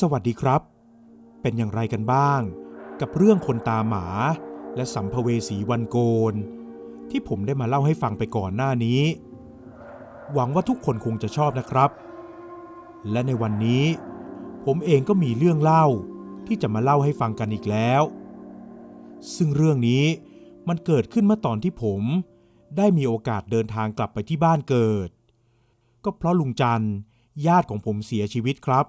สวัสดีครับ เป็นอย่างไรกันบ้าง กับเรื่องคนตาหมา และสัมภเวสีวันโกน ที่ผมได้มาเล่าให้ฟังไปก่อนหน้านี้ หวังว่าทุกคนคงจะชอบนะครับ และในวันนี้ ผมเองก็มีเรื่องเล่าที่จะมาเล่าให้ฟังกันอีกแล้ว ซึ่งเรื่องนี้มันเกิดขึ้นเมื่อตอนที่ผมได้มีโอกาสเดินทางกลับไปที่บ้านเกิด ก็เพราะลุงจันญาติของผมเสียชีวิตครับ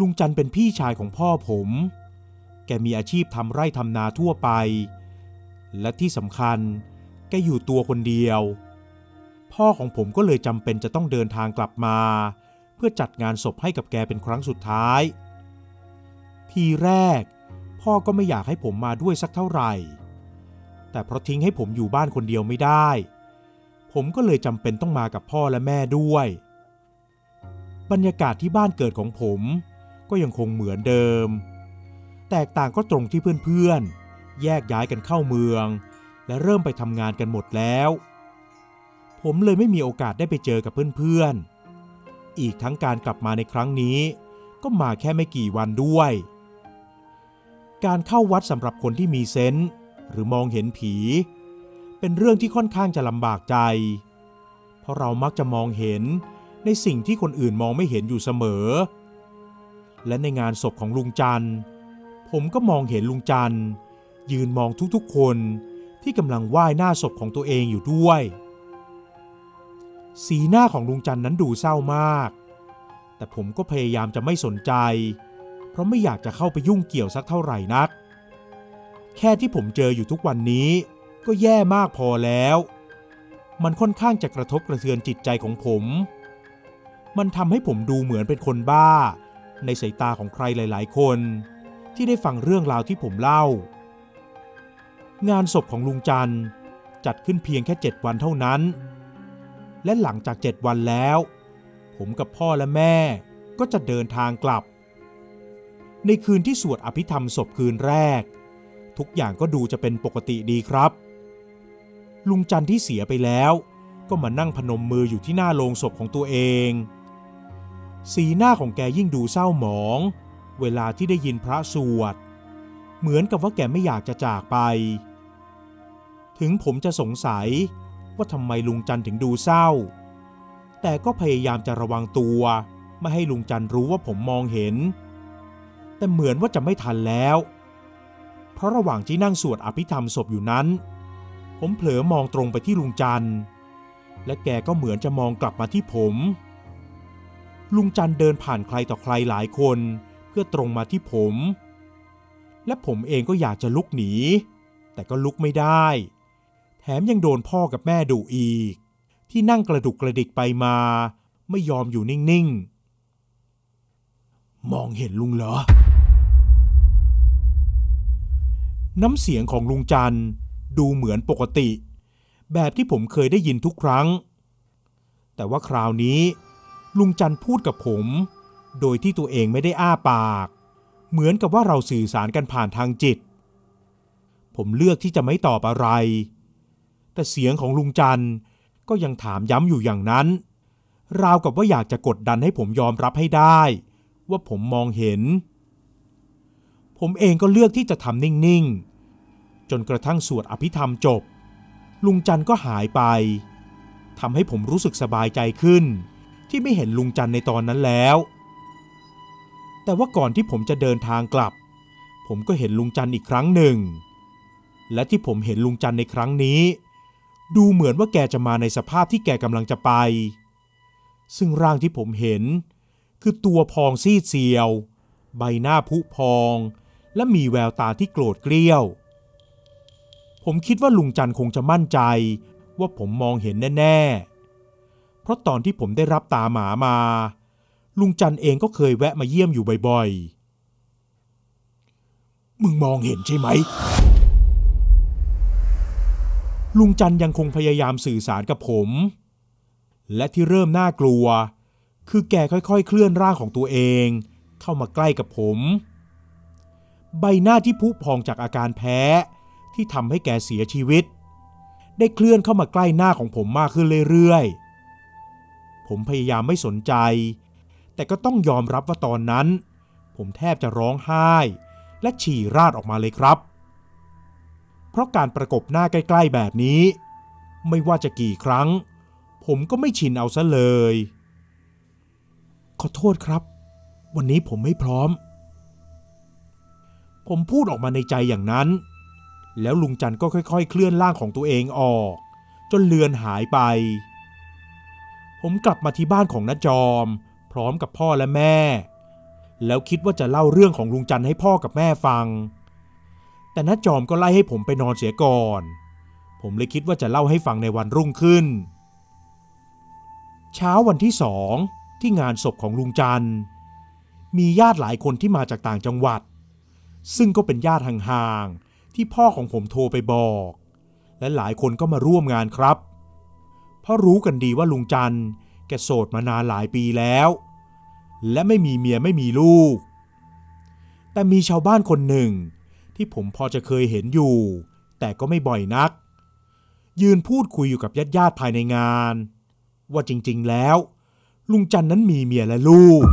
ลุงจันเป็นพี่ชายของพ่อผม แกมีอาชีพทำไร่ทำนาทั่วไป และที่สำคัญ แกอยู่ตัวคนเดียว พ่อของผมก็เลยจำเป็นจะต้องเดินทางกลับมา เพื่อจัดงานศพให้กับแกเป็นครั้งสุดท้าย ทีแรก พ่อก็ไม่อยากให้ผมมาด้วยสักเท่าไหร่ แต่เพราะทิ้งให้ผมอยู่บ้านคนเดียวไม่ได้ ผมก็เลยจำเป็นต้องมากับพ่อและแม่ด้วยบรรยากาศที่บ้านเกิดของผม ก็ยังคงเหมือนเดิม แตกต่างก็ตรงที่เพื่อนๆ แยกย้ายกันเข้าเมือง และเริ่มไปทำงานกันหมดแล้ว ผมเลยไม่มีโอกาสได้ไปเจอกับเพื่อนๆ อีกทั้งการกลับมาในครั้งนี้ ก็มาแค่ไม่กี่วันด้วย การเข้าวัดสำหรับคนที่มีเซนส์หรือมองเห็นผี เป็นเรื่องที่ค่อนข้างจะลำบากใจ เพราะเรามักจะมองเห็นในสิ่งที่คนอื่นมองไม่เห็นอยู่เสมอ และในงานศพของลุงจันทร์ ผมก็มองเห็นลุงจันทร์ ยืนมองทุกๆคนที่กำลังไหว้หน้าศพของตัวเองอยู่ด้วย สีหน้าของลุงจันทร์นั้นดูเศร้ามาก แต่ผมก็พยายามจะไม่สนใจ เพราะไม่อยากจะเข้าไปยุ่งเกี่ยวสักเท่าไหร่นัก แค่ที่ผมเจออยู่ทุกวันนี้ ก็แย่มากพอแล้ว มันค่อนข้างจะกระทบกระเทือนจิตใจของผม มันทำให้ผมดูเหมือนเป็นคนบ้า ในสายตาของใครหลาย ๆ คนที่ได้ฟังเรื่องราวที่ผมเล่า งานศพของลุงจันจัดขึ้นเพียงแค่เจ็ดวันเท่านั้น และหลังจากเจ็ดวันแล้ว ผมกับพ่อและแม่ก็จะเดินทางกลับ ในคืนที่สวดอภิธรรมศพคืนแรก ทุกอย่างก็ดูจะเป็นปกติดีครับ ลุงจันที่เสียไปแล้ว ก็มานั่งพนมมืออยู่ที่หน้าโลงศพของตัวเอง สีหน้าของแกยิ่งดูเศร้าหมอง เวลาที่ได้ยินพระสวด เหมือนกับว่าแกไม่อยากจะจากไป ถึงผมจะสงสัยว่าทำไมลุงจันถึงดูเศร้า แต่ก็พยายามจะระวังตัว ไม่ให้ลุงจันรู้ว่าผมมองเห็น แต่เหมือนว่าจะไม่ทันแล้ว เพราะระหว่างที่นั่งสวดอภิธรรมศพอยู่นั้น ผมเผลอมองตรงไปที่ลุงจันและแกก็เหมือนจะมองกลับมาที่ผม ลุงจันเดินผ่านใครต่อใครหลายคน เพื่อตรงมาที่ผม และผมเองก็อยากจะลุกหนี แต่ก็ลุกไม่ได้ แถมยังโดนพ่อกับแม่ดุอีก ที่นั่งกระดุกกระดิกไปมา ไม่ยอมอยู่นิ่งๆ มองเห็นลุงเหรอ น้ำเสียงของลุงจันดูเหมือนปกติ แบบที่ผมเคยได้ยินทุกครั้ง แต่ว่าคราวนี้ ลุงจันพูดกับผม โดยที่ตัวเองไม่ได้อ้าปาก เหมือนกับว่าเราสื่อสารกันผ่านทางจิต ผมเลือกที่จะไม่ตอบอะไร แต่เสียงของลุงจันก็ยังถามย้ำอยู่อย่างนั้น ราวกับว่าอยากจะกดดันให้ผมยอมรับให้ได้ ว่าผมมองเห็น ผมเองก็เลือกที่จะทำนิ่งๆ จนกระทั่งสวดอภิธรรมจบ ลุงจันก็หายไปทำให้ผมรู้สึกสบายใจขึ้น ที่ไม่เห็นลุงจันในตอนนั้นแล้ว แต่ว่าก่อนที่ผมจะเดินทางกลับ ผมก็เห็นลุงจันอีกครั้งหนึ่ง และที่ผมเห็นลุงจันในครั้งนี้ ดูเหมือนว่าแกจะมาในสภาพที่แกกำลังจะไป ซึ่งร่างที่ผมเห็น คือตัวพองซีดเซียว ใบหน้าพุพอง และมีแววตาที่โกรธเกรี้ยว ผมคิดว่าลุงจันคงจะมั่นใจว่าผมมองเห็นแน่ ๆ เพราะตอนที่ผมได้รับตาหมามา ลุงจันเองก็เคยแวะมาเยี่ยมอยู่บ่อยๆ มึงมองเห็นใช่ไหม ลุงจันยังคงพยายามสื่อสารกับผม และที่เริ่มน่ากลัว คือแกค่อยๆ เคลื่อนร่างของตัวเอง เข้ามาใกล้กับผม ใบหน้าที่พุพองจากอาการแพ้ที่ทำให้แกเสียชีวิต ได้เคลื่อนเข้ามาใกล้หน้าของผมมากขึ้นเรื่อยๆ ผมพยายามไม่สนใจ แต่ก็ต้องยอมรับว่าตอนนั้น ผมแทบจะร้องไห้ และฉี่ราดออกมาเลยครับ เพราะการประกบหน้าใกล้ ๆ แบบนี้ ไม่ว่าจะกี่ครั้ง ผมก็ไม่ชินเอาซะเลย ขอโทษครับ วันนี้ผมไม่พร้อม ผมพูดออกมาในใจอย่างนั้น แล้วลุงจันทร์ก็ค่อย ๆ เคลื่อนร่างของตัวเองออก จนเลือนหายไป ผมกลับมาที่บ้านของน้าจอม พร้อมกับพ่อและแม่ แล้วคิดว่าจะเล่าเรื่องของลุงจันให้พ่อกับแม่ฟัง แต่น้าจอมก็ไล่ให้ผมไปนอนเสียก่อน ผมเลยคิดว่าจะเล่าให้ฟังในวันรุ่งขึ้น เช้าวันที่สองที่งานศพของลุงจันทร์ มีญาติหลายคนที่มาจากต่างจังหวัด ซึ่งก็เป็นญาติห่างๆที่พ่อของผมโทรไปบอก และหลายคนก็มาร่วมงานครับ เพราะรู้กันดีว่าลุงจันแกโสดมานานหลายปีแล้ว และไม่มีเมียไม่มีลูก แต่มีชาวบ้านคนหนึ่ง ที่ผมพอจะเคยเห็นอยู่ แต่ก็ไม่บ่อยนัก ยืนพูดคุยอยู่กับญาติญาติๆภายในงาน ว่าจริงๆแล้ว ลุงจันนั้นมีเมียและลูก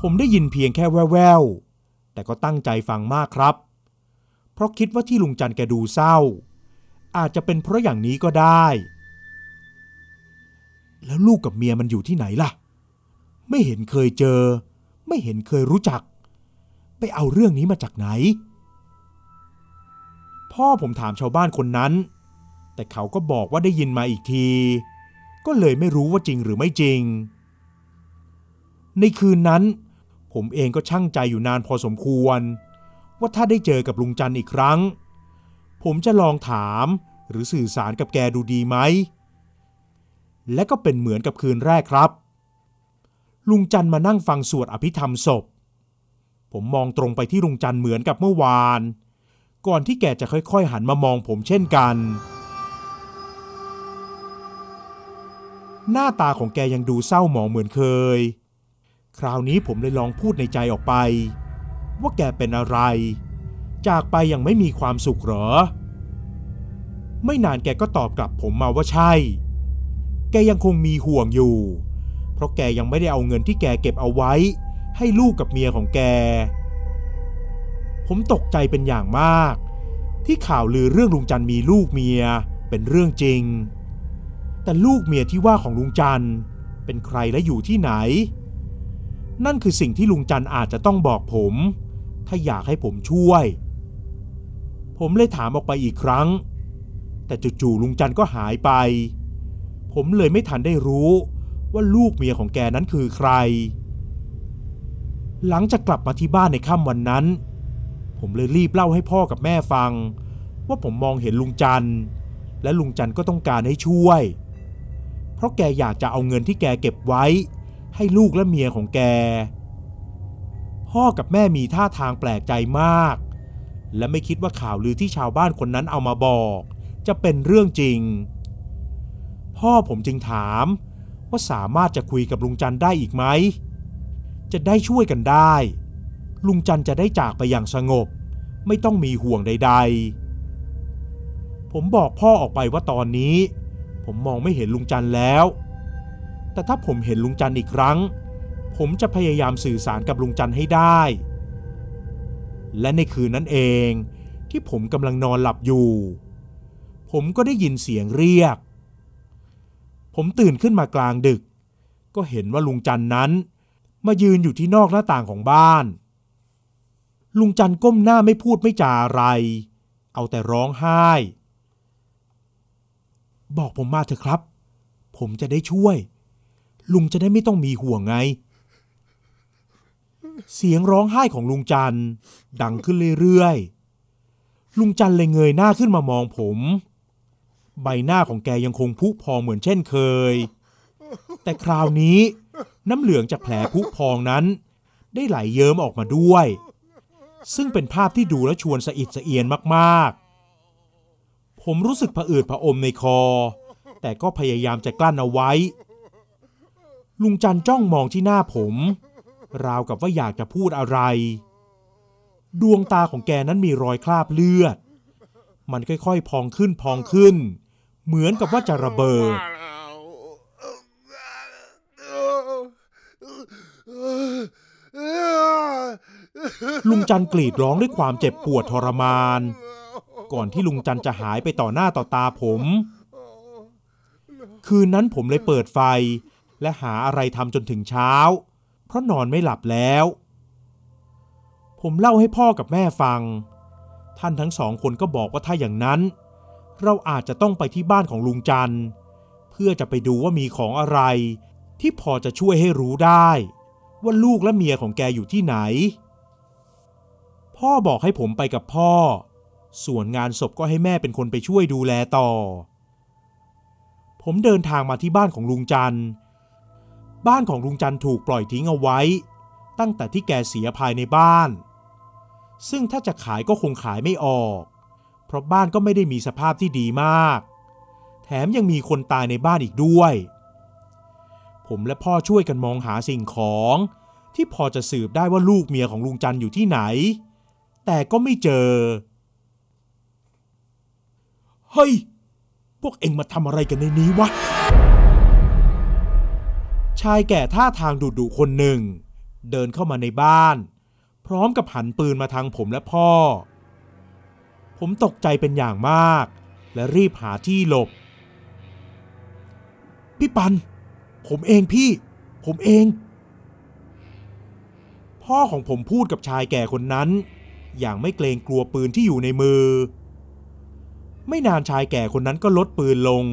ผมได้ยินเพียงแค่แว่วๆแต่ก็ตั้งใจฟังมากครับ เพราะคิดว่าที่ลุงจันแกดูเศร้า อาจจะเป็นเพราะอย่างนี้ก็ได้ แล้วลูกกับเมียมันอยู่ที่ไหนล่ะ ไม่เห็นเคยเจอ ไม่เห็นเคยรู้จัก ไปเอาเรื่องนี้มาจากไหน พ่อผมถามชาวบ้านคนนั้น แต่เขาก็บอกว่าได้ยินมาอีกที ก็เลยไม่รู้ว่าจริงหรือไม่จริง ในคืนนั้น ผมเองก็ช่างใจอยู่นานพอสมควร ว่าถ้าได้เจอกับลุงจันอีกครั้ง ผมจะลองถามหรือสื่อสารกับแกดูดีไหม และก็เป็นเหมือนกับคืนแรกครับ ลุงจันมานั่งฟังสวดอภิธรรมศพ ผมมองตรงไปที่ลุงจันเหมือนกับเมื่อวาน ก่อนที่แกจะค่อยๆหันมามองผมเช่นกัน หน้าตาของแกยังดูเศร้าหมองเหมือนเคย คราวนี้ผมเลยลองพูดในใจออกไป ว่าแกเป็นอะไร จากไปยังไม่มีความสุขเหรอ ไม่นานแกก็ตอบกลับผมมาว่าใช่ แกยังคงมีห่วงอยู่ เพราะแกยังไม่ได้เอาเงินที่แกเก็บเอาไว้ ให้ลูกกับเมียของแก ผมตกใจเป็นอย่างมาก ที่ข่าวลือเรื่องลุงจันมีลูกเมียเป็นเรื่องจริง แต่ลูกเมียที่ว่าของลุงจันเป็นใครและอยู่ที่ไหน นั่นคือสิ่งที่ลุงจันอาจจะต้องบอกผม ถ้าอยากให้ผมช่วย ผมเลยถามออกไปอีกครั้ง แต่จู่ๆลุงจันก็หายไป ผมเลยไม่ทันได้รู้ว่าลูกเมียของแกนั้นคือใคร หลังจากกลับมาที่บ้านในค่ำวันนั้น ผมเลยรีบเล่าให้พ่อกับแม่ฟัง ว่าผมมองเห็นลุงจันและลุงจันก็ต้องการให้ช่วย เพราะแกอยากจะเอาเงินที่แกเก็บไว้ ให้ลูกและเมียของแก พ่อกับแม่มีท่าทางแปลกใจมาก และไม่คิดว่าข่าวลือที่ชาวบ้านคนนั้นเอามาบอก จะเป็นเรื่องจริง พ่อผมจึงถามว่าสามารถจะคุยกับลุงจันได้อีกไหม จะได้ช่วยกันได้ ลุงจันจะได้จากไปอย่างสงบ ไม่ต้องมีห่วงใด ๆ ผมบอกพ่อออกไปว่าตอนนี้ ผมมองไม่เห็นลุงจันแล้ว แต่ถ้าผมเห็นลุงจันอีกครั้ง ผมจะพยายามสื่อสารกับลุงจันให้ได้ และในคืนนั้นเองที่ผมกำลังนอนหลับอยู่ ผมก็ได้ยินเสียงเรียก ผมตื่นขึ้นมากลางดึก ก็เห็นว่าลุงจันนั้น มายืนอยู่ที่นอกหน้าต่างของบ้าน ลุงจันก้มหน้าไม่พูดไม่จาอะไร เอาแต่ร้องไห้ บอกผมมาเถอะครับ ผมจะได้ช่วย ลุงจะได้ไม่ต้องมีห่วงไง เสียงร้องไห้ของลุงจันดังขึ้นเรื่อยๆ ลุงจันเลยเงยหน้าขึ้นมามองผม ใบหน้าของแกยังคงพุพองเหมือนเช่นเคย แต่คราวนี้น้ำเหลืองจากแผลพุพองนั้น ได้ไหลเยิ้มออกมาด้วย ซึ่งเป็นภาพที่ดูแล้วชวนสะอิดสะเอียนมากๆ ผมรู้สึกผะอืดผะอมในคอ แต่ก็พยายามจะกลั้นเอาไว้ ลุงจันจ้องมองที่หน้าผม ราวกับว่าอยากจะพูดอะไร ดวงตาของแกนั้นมีรอยคราบเลือด มันค่อยๆ พองขึ้นพองขึ้น เหมือนกับว่าจะระเบิด ลุงจันกรีดร้องด้วยความเจ็บปวดทรมาน ก่อนที่ลุงจันจะหายไปต่อหน้าต่อตาผม คืนนั้นผมเลยเปิดไฟและหาอะไรทำจนถึงเช้า เพราะนอนไม่หลับแล้ว ผมเล่าให้พ่อกับแม่ฟัง ท่านทั้งสองคนก็บอกว่าถ้าอย่างนั้น เราอาจจะต้องไปที่บ้านของลุงจันทร์ เพื่อจะไปดูว่ามีของอะไร ที่พอจะช่วยให้รู้ได้ ว่าลูกและเมียของแกอยู่ที่ไหน พ่อบอกให้ผมไปกับพ่อ ส่วนงานศพก็ให้แม่เป็นคนไปช่วยดูแลต่อ ผมเดินทางมาที่บ้านของลุงจันทร์ บ้านของลุงจันทร์ถูกปล่อยทิ้งเอาไว้ ตั้งแต่ที่แกเสียภายในบ้าน ซึ่งถ้าจะขายก็คงขายไม่ออก เพราะบ้านก็ไม่ได้มีสภาพที่ดีมาก แถมยังมีคนตายในบ้านอีกด้วย ผมและพ่อช่วยกันมองหาสิ่งของ ที่พอจะสืบได้ว่าลูกเมียของลุงจันทร์อยู่ที่ไหน แต่ก็ไม่เจอ เฮ้ย พวกเอ็งมาทำอะไรกันในนี้วะ ชายแก่ท่าทางดุดุคนหนึ่ง เดินเข้ามาในบ้าน พร้อมกับหันปืนมาทางผมและพ่อ ผมตกใจเป็นอย่างมาก และรีบหาที่หลบ พี่ปัน ผมเองพี่ ผมเอง พ่อของผมพูดกับชายแก่คนนั้น อย่างไม่เกรงกลัวปืนที่อยู่ในมือ ไม่นานชายแก่คนนั้นก็ลดปืนลง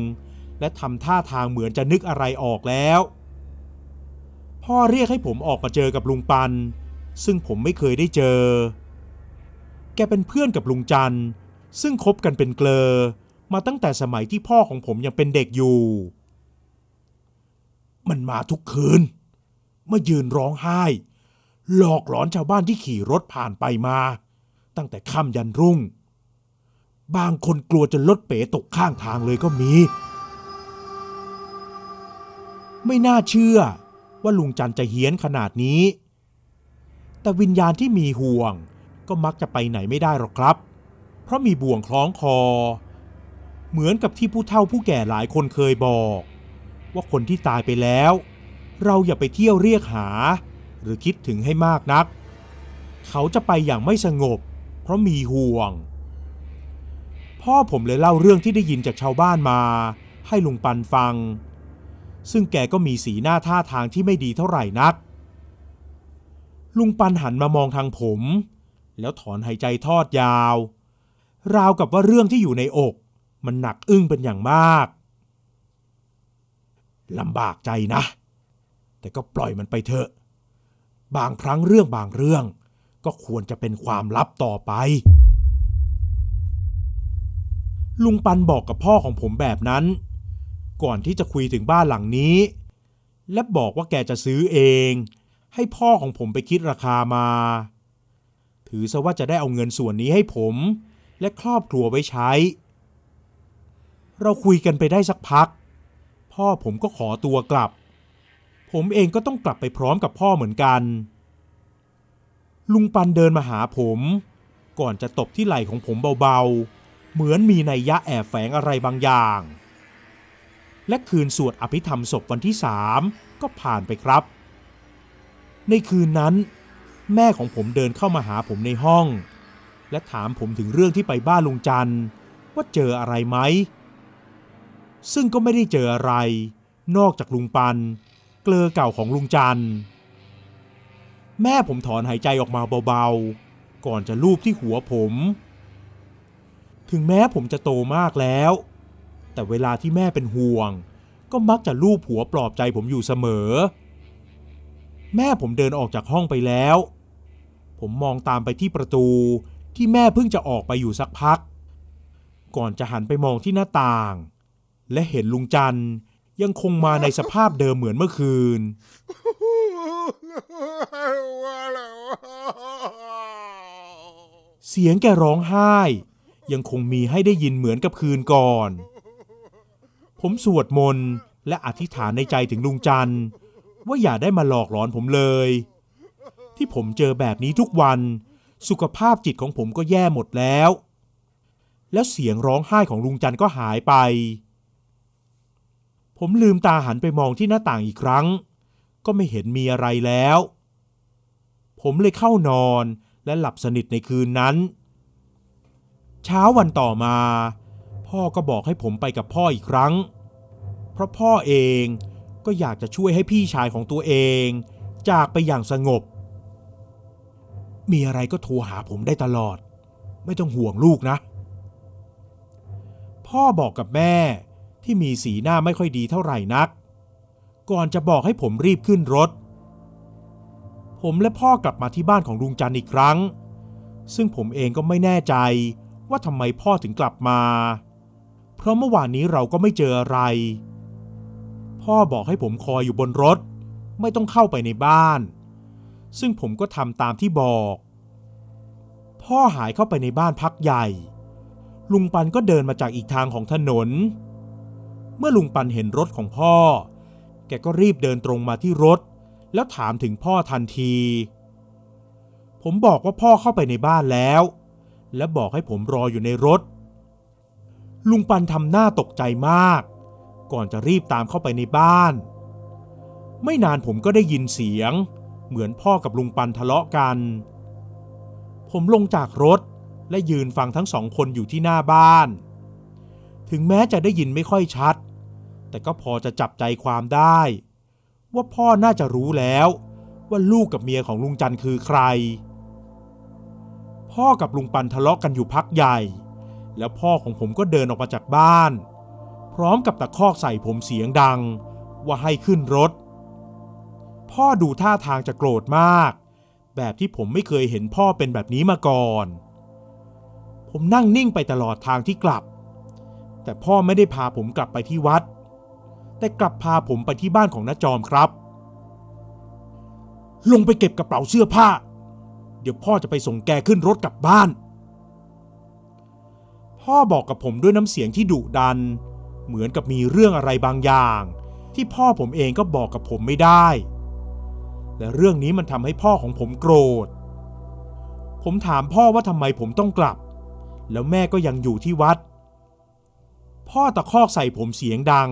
และทำท่าทางเหมือนจะนึกอะไรออกแล้ว พ่อเรียกให้ผมออกมาเจอกับลุงปัน ซึ่งผมไม่เคยได้เจอ แกเป็นเพื่อนกับลุงจันซึ่งคบกันเป็นเกลอ มาตั้งแต่สมัยที่พ่อของผมยังเป็นเด็กอยู่ มันมาทุกคืน มายืนร้องไห้ หลอกหลอนชาวบ้านที่ขี่รถผ่านไปมา ตั้งแต่ค่ำยันรุ่ง บางคนกลัวจนรถเป๋ตกข้างทางเลยก็มี ไม่น่าเชื่อ ว่าลุงจันจะเฮี้ยนขนาดนี้ แต่วิญญาณที่มีห่วงก็มักจะไปไหนไม่ได้หรอกครับ เพราะมีบ่วงคล้องคอ เหมือนกับที่ผู้เฒ่าผู้แก่หลายคนเคยบอก ว่าคนที่ตายไปแล้ว เราอย่าไปเที่ยวเรียกหา หรือคิดถึงให้มากนัก เขาจะไปอย่างไม่สงบ เพราะมีห่วง พ่อผมเลยเล่าเรื่องที่ได้ยินจากชาวบ้านมา ให้ลุงปันฟัง ซึ่งแกก็มีสีหน้าท่าทางที่ไม่ดีเท่าไหร่นัก ลุงปันหันมามองทางผม แล้วถอนหายใจทอดยาว ราวกับว่าเรื่องที่อยู่ในอก มันหนักอึ้งเป็นอย่างมากลำบากใจนะ แต่ก็ปล่อยมันไปเถอะ บางครั้งเรื่องบางเรื่อง ก็ควรจะเป็นความลับต่อไป ลุงปันบอกกับพ่อของผมแบบนั้น ก่อนที่จะคุยถึงบ้านหลังนี้ และบอกว่าแกจะซื้อเอง ให้พ่อของผมไปคิดราคามา ถือซะว่าจะได้เอาเงินส่วนนี้ให้ผม และครอบครัวไว้ใช้ เราคุยกันไปได้สักพัก พ่อผมก็ขอตัวกลับ ผมเองก็ต้องกลับไปพร้อมกับพ่อเหมือนกัน ลุงปันเดินมาหาผม ก่อนจะตบที่ไหล่ของผมเบาๆ เหมือนมีนัยยะแอบแฝงอะไรบางอย่าง และคืนสวดอภิธรรมศพวันที่สามก็ผ่านไปครับ ในคืนนั้น แม่ของผมเดินเข้ามาหาผมในห้อง และถามผมถึงเรื่องที่ไปบ้านลุงจันว่าเจออะไรไหม ซึ่งก็ไม่ได้เจออะไร นอกจากลุงปัน เกลือเก่าของลุงจันแม่ผมถอนหายใจออกมาเบาๆ ก่อนจะลูบที่หัวผม ถึงแม้ผมจะโตมากแล้ว แต่เวลาที่แม่เป็นห่วง ก็มักจะลูบหัวปลอบใจผมอยู่เสมอ แม่ผมเดินออกจากห้องไปแล้ว ผมมองตามไปที่ประตูที่แม่เพิ่งจะออกไปอยู่สักพัก ก่อนจะหันไปมองที่หน้าต่าง และเห็นลุงจันยังคงมาในสภาพเดิมเหมือนเมื่อคืน เสียงแกร้องไห้ ยังคงมีให้ได้ยินเหมือนกับคืนก่อน ผมสวดมนต์และอธิษฐานในใจถึงลุงจันว่าอย่าได้มาหลอกหลอนผมเลย ที่ผมเจอแบบนี้ทุกวัน สุขภาพจิตของผมก็แย่หมดแล้ว แล้วเสียงร้องไห้ของลุงจันก็หายไป ผมลืมตาหันไปมองที่หน้าต่างอีกครั้ง ก็ไม่เห็นมีอะไรแล้ว ผมเลยเข้านอนและหลับสนิทในคืนนั้น เช้าวันต่อมา พ่อก็บอกให้ผมไปกับพ่ออีกครั้ง เพราะพ่อเองก็อยากจะช่วยให้พี่ชายของตัวเอง จากไปอย่างสงบ มีอะไรก็โทรหาผมได้ตลอด ไม่ต้องห่วงลูกนะ พ่อบอกกับแม่ที่มีสีหน้าไม่ค่อยดีเท่าไหร่นัก ก่อนจะบอกให้ผมรีบขึ้นรถ ผมและพ่อกลับมาที่บ้านของลุงจันอีกครั้ง ซึ่งผมเองก็ไม่แน่ใจว่าทำไมพ่อถึงกลับมา เพราะเมื่อวานนี้เราก็ไม่เจออะไร พ่อบอกให้ผมคอยอยู่บนรถ ไม่ต้องเข้าไปในบ้าน ซึ่งผมก็ทำตามที่บอก พ่อหายเข้าไปในบ้านพักใหญ่ ลุงปันก็เดินมาจากอีกทางของถนน เมื่อลุงปันเห็นรถของพ่อ แกก็รีบเดินตรงมาที่รถ แล้วถามถึงพ่อทันที ผมบอกว่าพ่อเข้าไปในบ้านแล้ว และบอกให้ผมรออยู่ในรถ ลุงปันทำหน้าตกใจมาก ก่อนจะรีบตามเข้าไปในบ้าน ไม่นานผมก็ได้ยินเสียง เหมือนพ่อกับลุงปันทะเลาะกัน ผมลงจากรถและยืนฟังทั้งสองคนอยู่ที่หน้าบ้าน ถึงแม้จะได้ยินไม่ค่อยชัด แต่ก็พอจะจับใจความได้ ว่าพ่อน่าจะรู้แล้วว่าลูกกับเมียของลุงจันคือใคร พ่อกับลุงปันทะเลาะกันอยู่พักใหญ่ แล้วพ่อของผมก็เดินออกมาจากบ้าน พร้อมกับตะคอกใส่ผมเสียงดัง ว่าให้ขึ้นรถ พ่อดูท่าทางจะโกรธมาก แบบที่ผมไม่เคยเห็นพ่อเป็นแบบนี้มาก่อน ผมนั่งนิ่งไปตลอดทางที่กลับ แต่พ่อไม่ได้พาผมกลับไปที่วัด แต่กลับพาผมไปที่บ้านของน้าจอมครับ ลงไปเก็บกระเป๋าเสื้อผ้า เดี๋ยวพ่อจะไปส่งแกขึ้นรถกลับบ้าน พ่อบอกกับผมด้วยน้ำเสียงที่ดุดัน เหมือนกับมีเรื่องอะไรบางอย่าง ที่พ่อผมเองก็บอกกับผมไม่ได้ และเรื่องนี้มันทำให้พ่อของผมโกรธ ผมถามพ่อว่าทำไมผมต้องกลับ แล้วแม่ก็ยังอยู่ที่วัด พ่อตะคอกใส่ผมเสียงดัง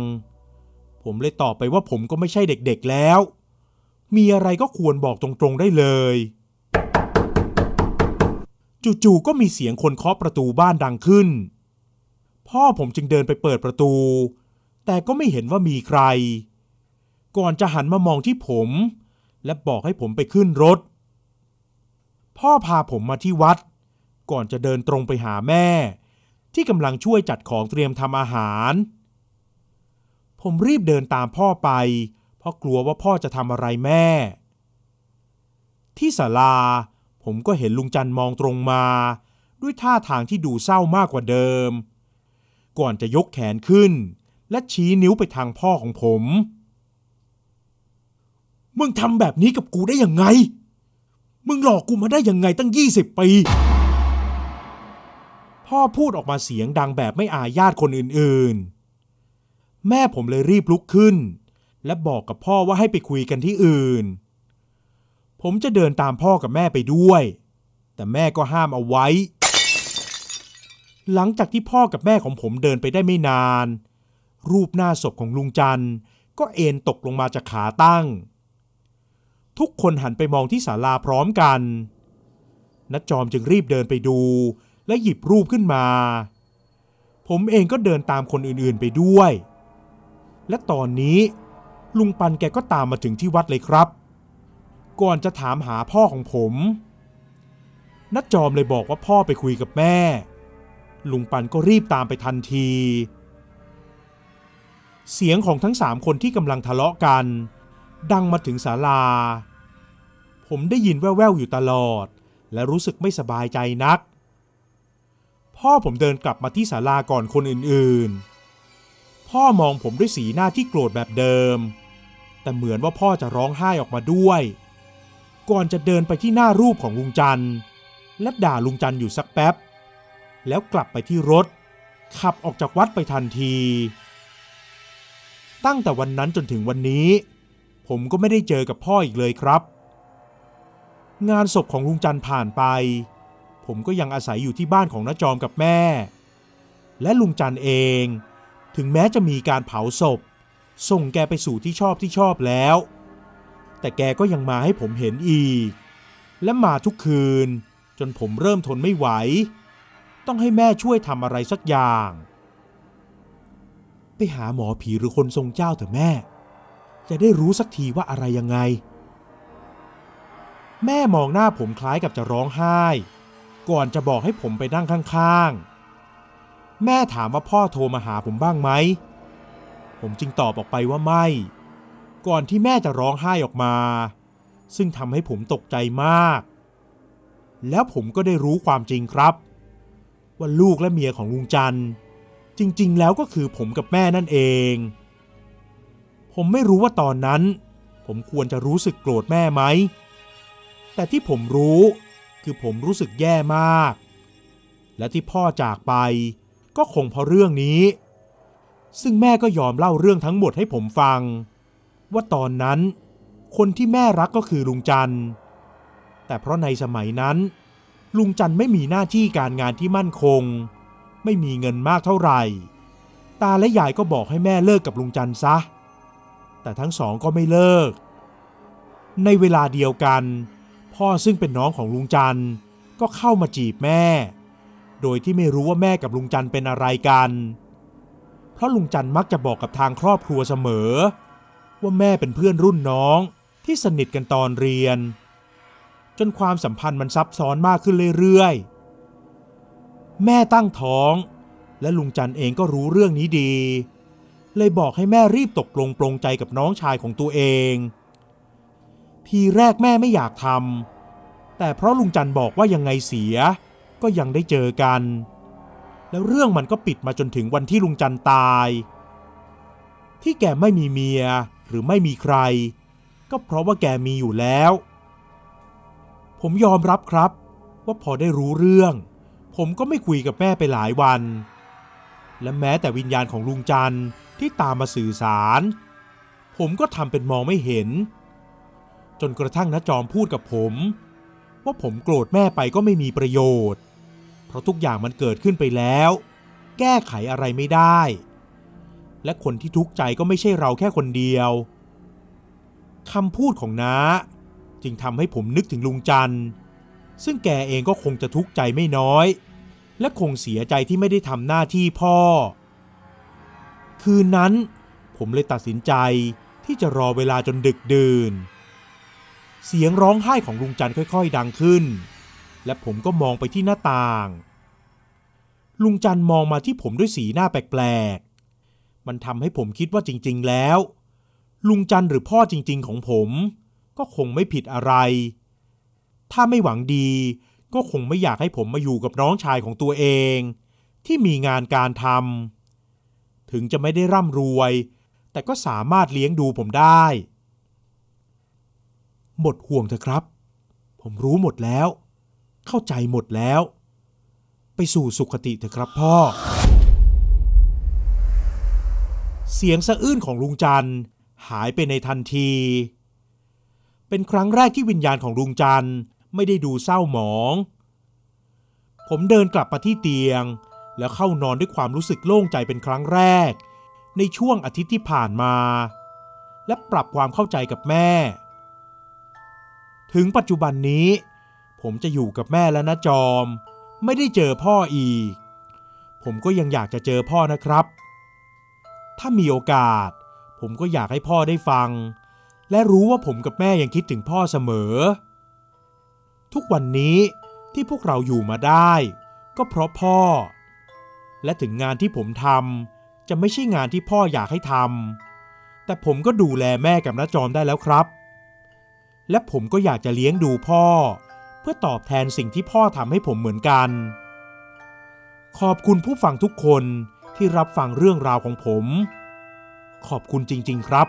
ผมเลยตอบไปว่าผมก็ไม่ใช่เด็กๆแล้ว มีอะไรก็ควรบอกตรงๆได้เลย จู่ๆก็มีเสียงคนเคาะประตูบ้านดังขึ้น พ่อผมจึงเดินไปเปิดประตู แต่ก็ไม่เห็นว่ามีใคร ก่อนจะหันมามองที่ผม และบอกให้ผมไปขึ้นรถ พ่อพาผมมาที่วัด ก่อนจะเดินตรงไปหาแม่ ที่กำลังช่วยจัดของเตรียมทำอาหาร ผมรีบเดินตามพ่อไป เพราะกลัวว่าพ่อจะทำอะไรแม่ ที่ศาลา ผมก็เห็นลุงจันมองตรงมา ด้วยท่าทางที่ดูเศร้ามากกว่าเดิม ก่อนจะยกแขนขึ้น และชี้นิ้วไปทางพ่อของผม มึงทำแบบนี้กับกูได้ยังไง มึงหลอกกูมาได้ยังไงตั้ง 20 ปี พ่อพูดออกมาเสียงดังแบบไม่อายญาติคนอื่นๆ แม่ผมเลยรีบลุกขึ้น และบอกกับพ่อว่าให้ไปคุยกันที่อื่น ผมจะเดินตามพ่อกับแม่ไปด้วย แต่แม่ก็ห้ามเอาไว้ หลังจากที่พ่อกับแม่ของผมเดินไปได้ไม่นาน รูปหน้าศพของลุงจันทร์ก็เอ็นตกลงมาจากขาตั้ง ทุกคนหันไปมองที่ศาลาพร้อมกันนัดจอมจึงรีบเดินไปดู และหยิบรูปขึ้นมา ผมเองก็เดินตามคนอื่นๆไปด้วย และตอนนี้ลุงปันแกก็ตามมาถึงที่วัดเลยครับ ก่อนจะถามหาพ่อของผมนัดจอมเลยบอกว่าพ่อไปคุยกับแม่ ลุงปันก็รีบตามไปทันที เสียงของทั้งสามคนที่กำลังทะเลาะกัน ดังมาถึงศาลา ผมได้ยินแว่วๆอยู่ตลอด และรู้สึกไม่สบายใจนัก พ่อผมเดินกลับมาที่ศาลาก่อนคนอื่นๆ พ่อมองผมด้วยสีหน้าที่โกรธแบบเดิม แต่เหมือนว่าพ่อจะร้องไห้ออกมาด้วย ก่อนจะเดินไปที่หน้ารูปของลุงจันทร์และด่าลุงจันทร์อยู่สักแป๊บ แล้วกลับไปที่รถ ขับออกจากวัดไปทันที ตั้งแต่วันนั้นจนถึงวันนี้ ผมก็ไม่ได้เจอกับพ่ออีกเลยครับ งานศพของลุงจันทร์ผ่านไป ผมก็ยังอาศัยอยู่ที่บ้านของน้าจอมกับแม่ และลุงจันทร์เอง ถึงแม้จะมีการเผาศพ ส่งแกไปสู่ที่ชอบที่ชอบแล้ว แต่แกก็ยังมาให้ผมเห็นอีก และมาทุกคืน จนผมเริ่มทนไม่ไหว ต้องให้แม่ช่วยทำอะไรสักอย่าง ไปหาหมอผีหรือคนทรงเจ้าเถอะแม่ จะได้รู้สักทีว่าอะไรยังไง แม่มองหน้าผมคล้ายกับจะร้องไห้ ก่อนจะบอกให้ผมไปนั่งข้างๆ แม่ถามว่าพ่อโทรมาหาผมบ้างไหม ผมจึงตอบออกไปว่าไม่ ก่อนที่แม่จะร้องไห้ออกมา ซึ่งทำให้ผมตกใจมาก แล้วผมก็ได้รู้ความจริงครับ ว่าลูกและเมียของลุงจันจริง ๆ แล้วก็คือผมกับแม่นั่นเอง ผมไม่รู้ว่าตอนนั้น ผมควรจะรู้สึกโกรธแม่ไหม แต่ที่ผมรู้คือผมรู้สึกแย่มาก และที่พ่อจากไปก็คงเพราะเรื่องนี้ ซึ่งแม่ก็ยอมเล่าเรื่องทั้งหมดให้ผมฟัง ว่าตอนนั้น คนที่แม่รักก็คือลุงจันแต่เพราะในสมัยนั้น ลุงจันไม่มีหน้าที่การงานที่มั่นคง ไม่มีเงินมากเท่าไหร่ ตาและยายก็บอกให้แม่เลิกกับลุงจันซะ แต่ทั้งสองก็ไม่เลิก ในเวลาเดียวกัน พ่อซึ่งเป็นน้องของลุงจันก็เข้ามาจีบแม่ โดยที่ไม่รู้ว่าแม่กับลุงจันเป็นอะไรกัน เพราะลุงจันมักจะบอกกับทางครอบครัวเสมอ ว่าแม่เป็นเพื่อนรุ่นน้องที่สนิทกันตอนเรียน จนความสัมพันธ์มันซับซ้อนมากขึ้นเรื่อยๆ แม่ตั้งท้อง และลุงจันเองก็รู้เรื่องนี้ดี เลยบอกให้แม่รีบตกลงปรงใจกับน้องชายของตัวเอง ทีแรกแม่ไม่อยากทำแต่เพราะลุงจันบอกว่ายังไงเสีย ก็ยังได้เจอกัน แล้วเรื่องมันก็ปิดมาจนถึงวันที่ลุงจันตาย ที่แกไม่มีเมีย หรือไม่มีใคร ก็เพราะว่าแกมีอยู่แล้ว ผมยอมรับครับ ว่าพอได้รู้เรื่อง ผมก็ไม่คุยกับแม่ไปหลายวัน และแม้แต่วิญญาณของลุงจันที่ตามมาสื่อสาร ผมก็ทำเป็นมองไม่เห็น จนกระทั่งน้าจอมพูดกับผม ว่าผมโกรธแม่ไปก็ไม่มีประโยชน์ เพราะทุกอย่างมันเกิดขึ้นไปแล้ว แก้ไขอะไรไม่ได้ และคนที่ทุกข์ใจก็ไม่ใช่เราแค่คนเดียวคำพูดของน้า จึงทำให้ผมนึกถึงลุงจันทร์ซึ่งแกเองก็คงจะทุกข์ใจไม่น้อย และคงเสียใจที่ไม่ได้ทำหน้าที่พ่อ คืนนั้น ผมเลยตัดสินใจที่จะรอเวลาจนดึกดื่น เสียงร้องไห้ของลุงจันทร์ค่อยๆ ดังขึ้น และผมก็มองไปที่หน้าต่าง ลุงจันทร์มองมาที่ผมด้วยสีหน้าแปลกๆ มันทำให้ผมคิดว่าจริง ๆ แล้ว ลุงจันหรือพ่อจริง ๆ ของผม ก็คงไม่ผิดอะไร ถ้าไม่หวังดี ก็คงไม่อยากให้ผมมาอยู่กับน้องชายของตัวเอง ที่มีงานการทำถึงจะไม่ได้ร่ำรวย แต่ก็สามารถเลี้ยงดูผมได้ หมดห่วงเถอะครับ ผมรู้หมดแล้ว เข้าใจหมดแล้ว ไปสู่สุขติเถอะครับพ่อ เสียงสะอื้นของลุงจันทร์หายไปในทันที เป็นครั้งแรกที่วิญญาณของลุงจันทร์ไม่ได้ดูเศร้าหมอง ผมเดินกลับมาที่เตียง แล้วเข้านอนด้วยความรู้สึกโล่งใจเป็นครั้งแรก ในช่วงอาทิตย์ที่ผ่านมา และปรับความเข้าใจกับแม่ ถึงปัจจุบันนี้ ผมจะอยู่กับแม่และน้าจอม ไม่ได้เจอพ่ออีก ผมก็ยังอยากจะเจอพ่อนะครับ ถ้ามีโอกาส ผมก็อยากให้พ่อได้ฟัง และรู้ว่าผมกับแม่ยังคิดถึงพ่อเสมอ ทุกวันนี้ที่พวกเราอยู่มาได้ ก็เพราะพ่อ และถึงงานที่ผมทำจะไม่ใช่งานที่พ่ออยากให้ทำแต่ผมก็ดูแลแม่กับน้าจอมได้แล้วครับ และผมก็อยากจะเลี้ยงดูพ่อ เพื่อตอบแทนสิ่งที่พ่อทำให้ผมเหมือนกัน ขอบคุณผู้ฟังทุกคน ที่รับฟังเรื่องราวของผม ขอบคุณจริง ๆ ครับ